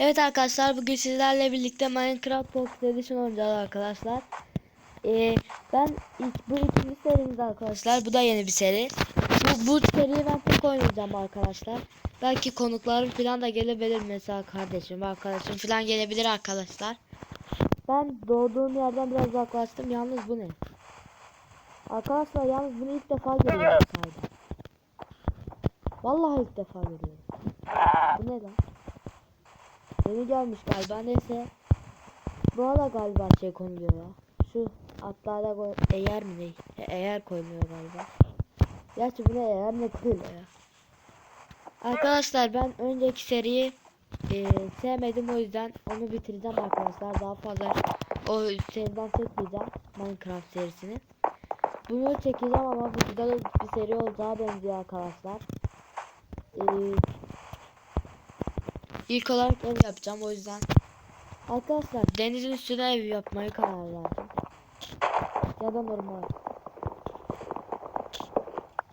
Evet arkadaşlar bugün sizlerle birlikte Minecraft Pocket Edition oynayacağız arkadaşlar. Ee, ben ilk, bu ikinci serimiz arkadaşlar. Bu da yeni bir seri. Bu, bu seriyi ben tek oynayacağım arkadaşlar. Belki konuklarım falan da gelebilir mesela kardeşim, arkadaşım falan gelebilir arkadaşlar. Ben doğduğum yerden biraz uzaklaştım. Yalnız bu ne? Arkadaşlar yalnız bunu ilk defa görüyorum. Vallahi ilk defa görüyorum. Bu ne lan? Yeni gelmiş galiba neyse. Buna da galiba şey konuluyor ya. Şu atlarda koy eğer mi ne? E, eğer koyuluyor galiba. Gerçi buna eğer ne koyuluyor ya. Arkadaşlar ben önceki seriyi e, sevmedim o yüzden onu bitireceğim arkadaşlar. Daha fazla o seriden çekmeyeceğim Minecraft serisini. Bunu çekeceğim ama bu güzel bir seri olacağı benziyor arkadaşlar. Eee İlk olarak ev yapacağım o yüzden. Arkadaşlar denizin üstüne ev yapmayı karar. Ya da normal.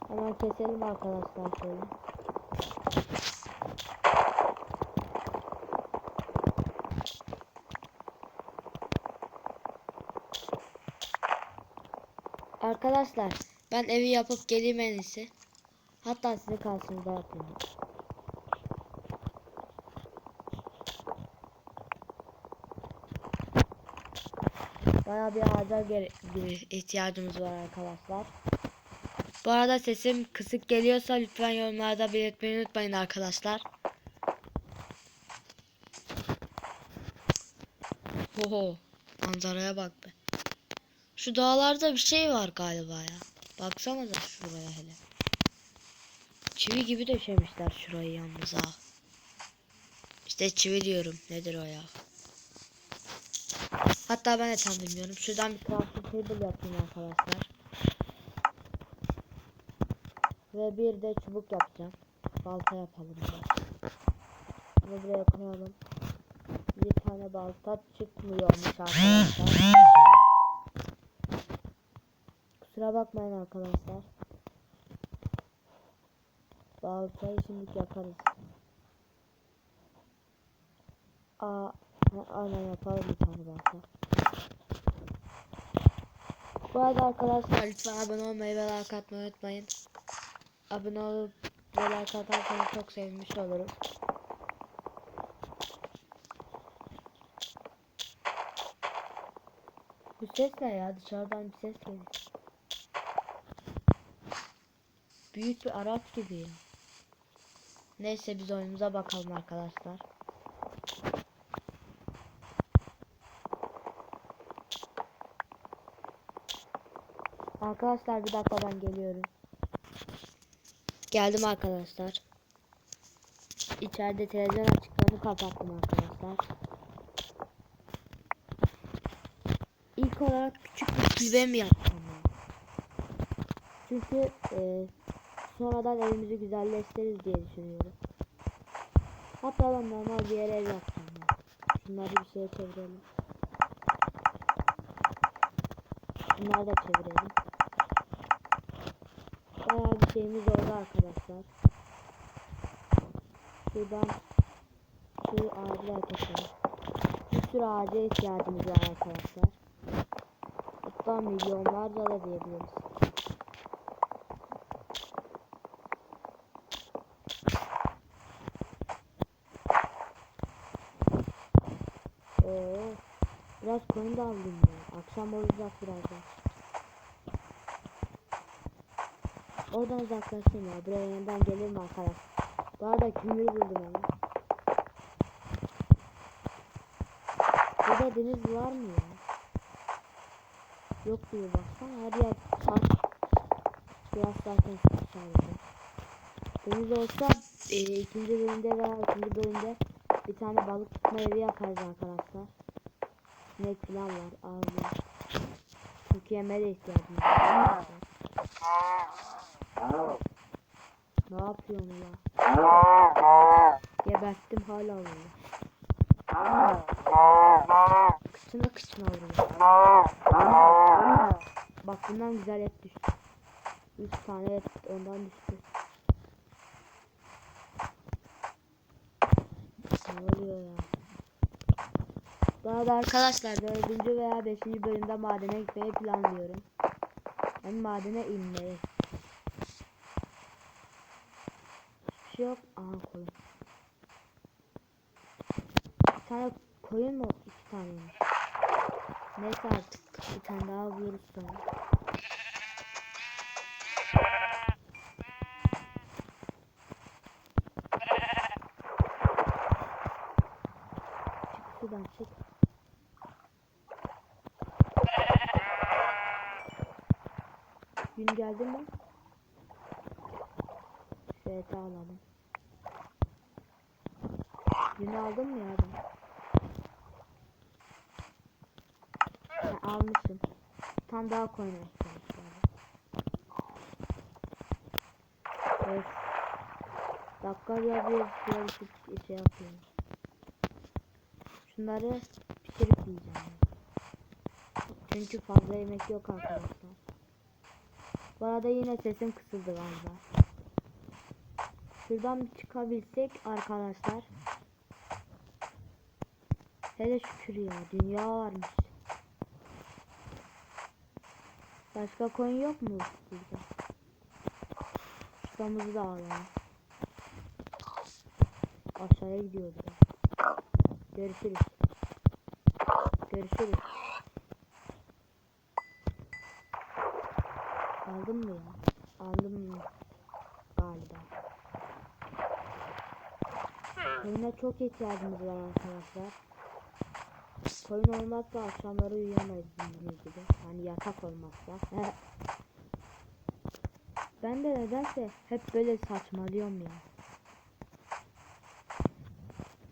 Hemen keselim arkadaşlar şöyle. Arkadaşlar ben evi yapıp geleyim en iyisi. Hatta sizi karşınıza yapayım. Bayağı bir ağaca ihtiyacımız var arkadaşlar. Bu arada sesim kısık geliyorsa lütfen yorumlarda belirtmeyi unutmayın arkadaşlar. Oho, manzaraya bak be. Şu dağlarda bir şey var galiba ya. Baksana da şuraya hele. Çivi gibi döşemişler şurayı yalnız ha. İşte çivi diyorum. Nedir o ya? Hatta ben de tam bilmiyorum. Şuradan bir crafting table yapayım arkadaşlar. Ve bir de çubuk yapacağım. Balta yapalım. Bunu buraya koyalım. Bir tane balta çıkmıyormuş arkadaşlar. Kusura bakmayın arkadaşlar. Baltayı şimdi yaparız. Aa, ha, aynen yapalım bir tane balta. Bu arada arkadaşlar lütfen abone olmayı ve like atmayı unutmayın. Abone olup ve like atarsanız çok sevinmiş olurum. Bu ses ne ya? Dışarıdan bir ses geliyor. Büyük bir araç gibi ya. Neyse biz oyunumuza bakalım arkadaşlar. Arkadaşlar bir dakika ben geliyorum. Geldim arkadaşlar. İçeride televizyon açıklarını kapattım arkadaşlar. İlk olarak küçük bir kulübe mi yaptım ben? Çünkü e, sonradan evimizi güzelleştiririz diye düşünüyorum. Hatta ben normal bir yere ev yapacağım. ben. Şunları bir şeye çevirelim. Bunları da çevirelim. Bayağı bir şeyimiz oldu arkadaşlar. Şuradan şu ağacı keselim. Bir sürü ağaca ihtiyacımız var arkadaşlar. Hatta milyonlarca da diyebiliriz. Oo, biraz koyun da aldım ya. Akşam olacak birazdan. Oradan uzaklaşayım ya. Buraya yeniden gelir mi arkadaş? Bu arada kömür buldum ama. Burada deniz var mı ya? Yok diyor baksana her yer taş. Biraz zaten sadece. Deniz olsa e, ikinci bölümde veya ikinci bölümde bir tane balık tutma evi yaparız arkadaşlar. Sinek falan var ağzı. Çünkü yemeğe de ihtiyacımız var. Ne yapıyorsun ya? Geberttim hala vuruyor. Kıçına kıçına vuruyor. Bak bundan güzel et düştü. 3 tane et ondan düştü. Ne oluyor ya? Bu arada arkadaşlar 4. veya 5. bölümde madene gitmeyi planlıyorum. Ben madene inmeyi. Hiçbir şey yok. Aha koyun. Bir tane koyun mu? İki taneymiş. Neyse artık bir tane daha buluruz sonra. Çık şuradan çık. Gün geldi mi? Eti alalım. Günü aldın mı ya ben? Ha, almışım. Tane daha koymak istedim. Evet. Dakika. Şöyle bir şey yapıyorum. Şunları pişirip yiyeceğim. Çünkü fazla yemek yok arkadaşlar. Bu arada yine sesim kısıldı galiba. Şuradan çıkabilsek arkadaşlar. Hele şükür ya dünya varmış. Başka koyun yok mu burada? Şuramızı da alalım. Aşağıya gidiyoruz. ya. Görüşürüz. Görüşürüz. Aldın mı ya? Aldım mı? Galiba. Koyuna çok ihtiyacımız var arkadaşlar. Koyun olmazsa akşamları uyuyamayız bildiğiniz gibi. Hani yatak olmazsa. ben de nedense hep böyle saçmalıyorum ya.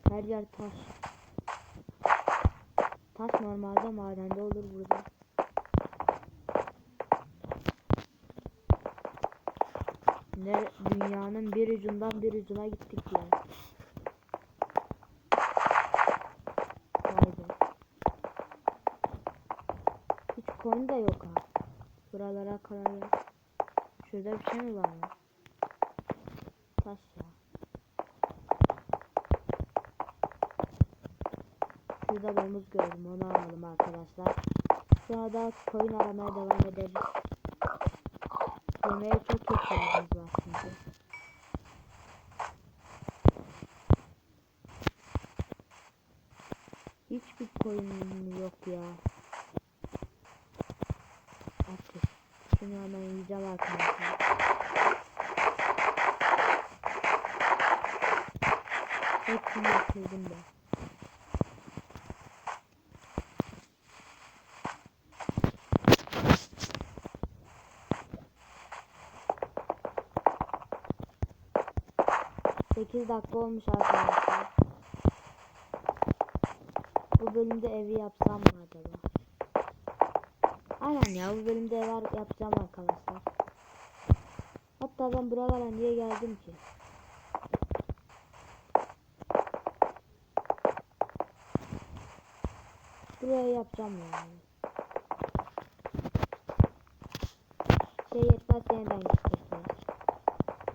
Her yer taş. Taş normalde madende olur burada. Ne dünyanın bir ucundan bir ucuna gittik ya. Vay be. Koyun da yok ha. Buralara kadar ya. Şurada bir şey mi var ya? Taş ya. Şurada domuz gördüm onu alalım arkadaşlar. Sonra da koyun aramaya devam ederiz. Yemeğe çok ihtiyacımız 8 dakika olmuş arkadaşlar. Bu bölümde evi yapsam mı acaba? Aynen ya bu bölümde ev yapacağım arkadaşlar. Hatta ben buralara niye geldim ki? Buraya yapacağım yani. Şey yetmez yeniden gitmek.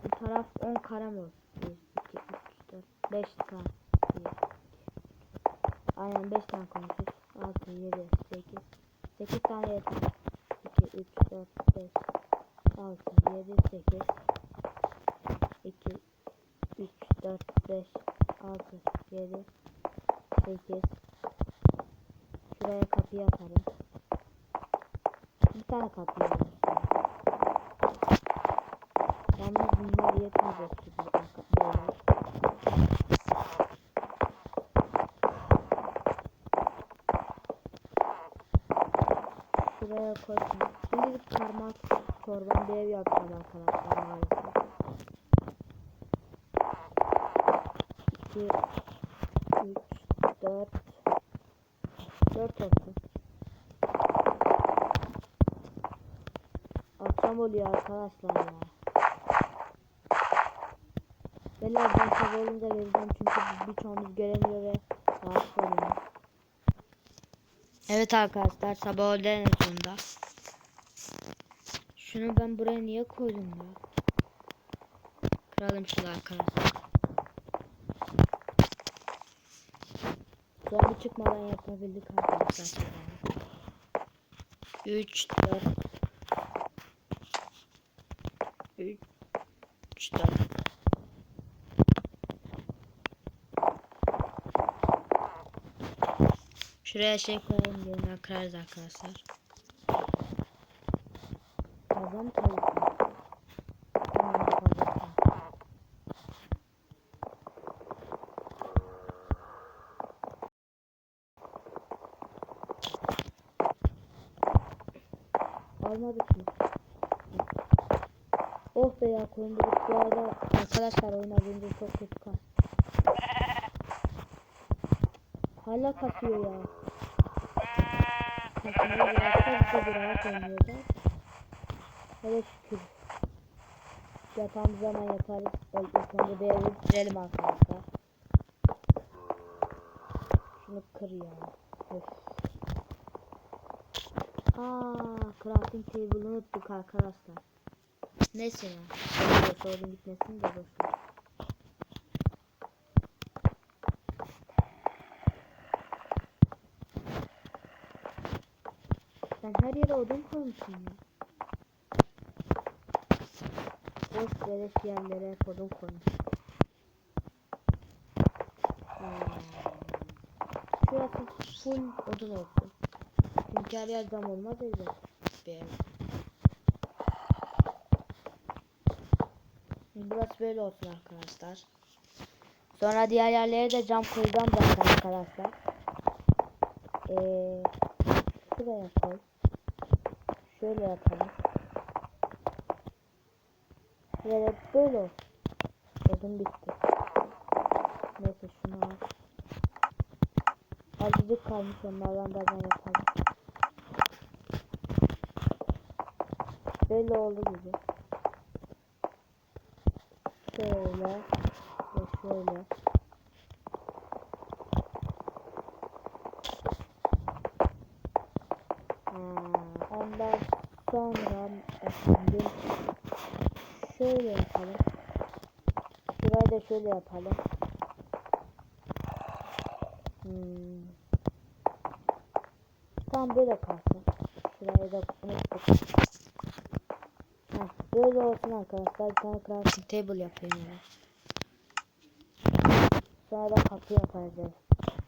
Bu taraf 10 karam olsun. 1, 2, 3, 4, 5 tane. 1, 2, Aynen 5 tane koymuşuz. 6, 7, 8. 8 tane yeter. 2, 3, 4, 5, 6, 7, 8. 2, 3, 4, 5, 6, 7, 8. Şuraya kapı yaparım. Bir tane kapı yaparım. Yalnız bunlar yetmeyecek gibi. Böyle. Şuraya koysam. Şimdi parmak çorban bir ev yapacağım arkadaşlar maalesef. 2 3 4 4 olsun. Akşam oluyor arkadaşlar ya. Ben sabah olunca geleceğim çünkü birçoğunuz göremiyor ve rahatsız oluyor. Evet arkadaşlar sabah oldu en sonunda. Şunu ben buraya niye koydum ya? Kıralım şunu arkadaşlar. Zombi çıkmadan yapabildik arkadaşlar. 3 4 3 4 Şuraya şey koyalım yerine kırarız arkadaşlar. Mı tavuk. Almadık mı? Oh be ya konduruk bu arada arkadaşlar önce çok kötü kastı. Hala kasıyor ya. Kasmaya bıraksa bize bir rahat oynuyorlar. Hele şükür. Yapacağımız zaman. İlk önce bir bitirelim arkadaşlar. Şunu kır ya. Öf. Aa, crafting table'ı unuttuk arkadaşlar. Neyse ya. Sorun gitmesin de boş Sen her yere odun koymuşsun ya. Boş beleş yerlere hep odun koymuş. Hmm. Şurası full odun olsun. Çünkü her yer cam olmaz. Bir ev. Burası böyle olsun arkadaşlar. Sonra diğer yerlere de cam koyacağım zaten arkadaşlar. Ee, şuraya koy. Şöyle yapalım. Şöyle böyle olsun. Odun bitti. Neyse şunu al. Azıcık kalmış onlardan da ben yapalım. Böyle oldu gibi. Şöyle ve şöyle. Ha, ondan sonra efendim şöyle yapalım. Şurayı da şöyle yapalım. Hmm. Tam böyle kalsın. Şurayı da unuttuk. Heh, böyle olsun arkadaşlar. Bir tane crafting table yapayım yani. Sonra da kapı yapacağız.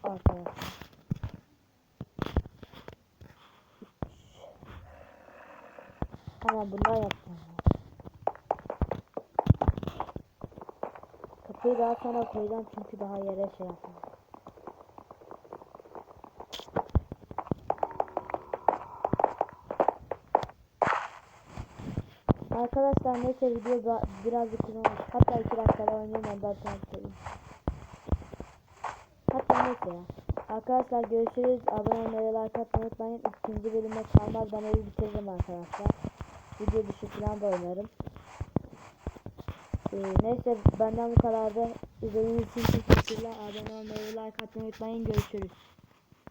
Arkadaşlar. Hemen bundan yapacağım. Kapıyı daha sonra koyacağım çünkü daha yere şey yapacağım. Arkadaşlar neyse video birazcık uzun olmuş. Hatta 2 dakikada oynayayım ondan sonra söyleyeyim. Hatta neyse ya. Arkadaşlar görüşürüz. Abone olmayı like atmayı unutmayın. İkinci bölüme kalmaz. Ben evi bitiririm arkadaşlar. Video dışı falan da oynarım. Ee, neyse benden bu kadardı. İzlediğiniz için teşekkürler. Abone olmayı like atmayı unutmayın. Görüşürüz.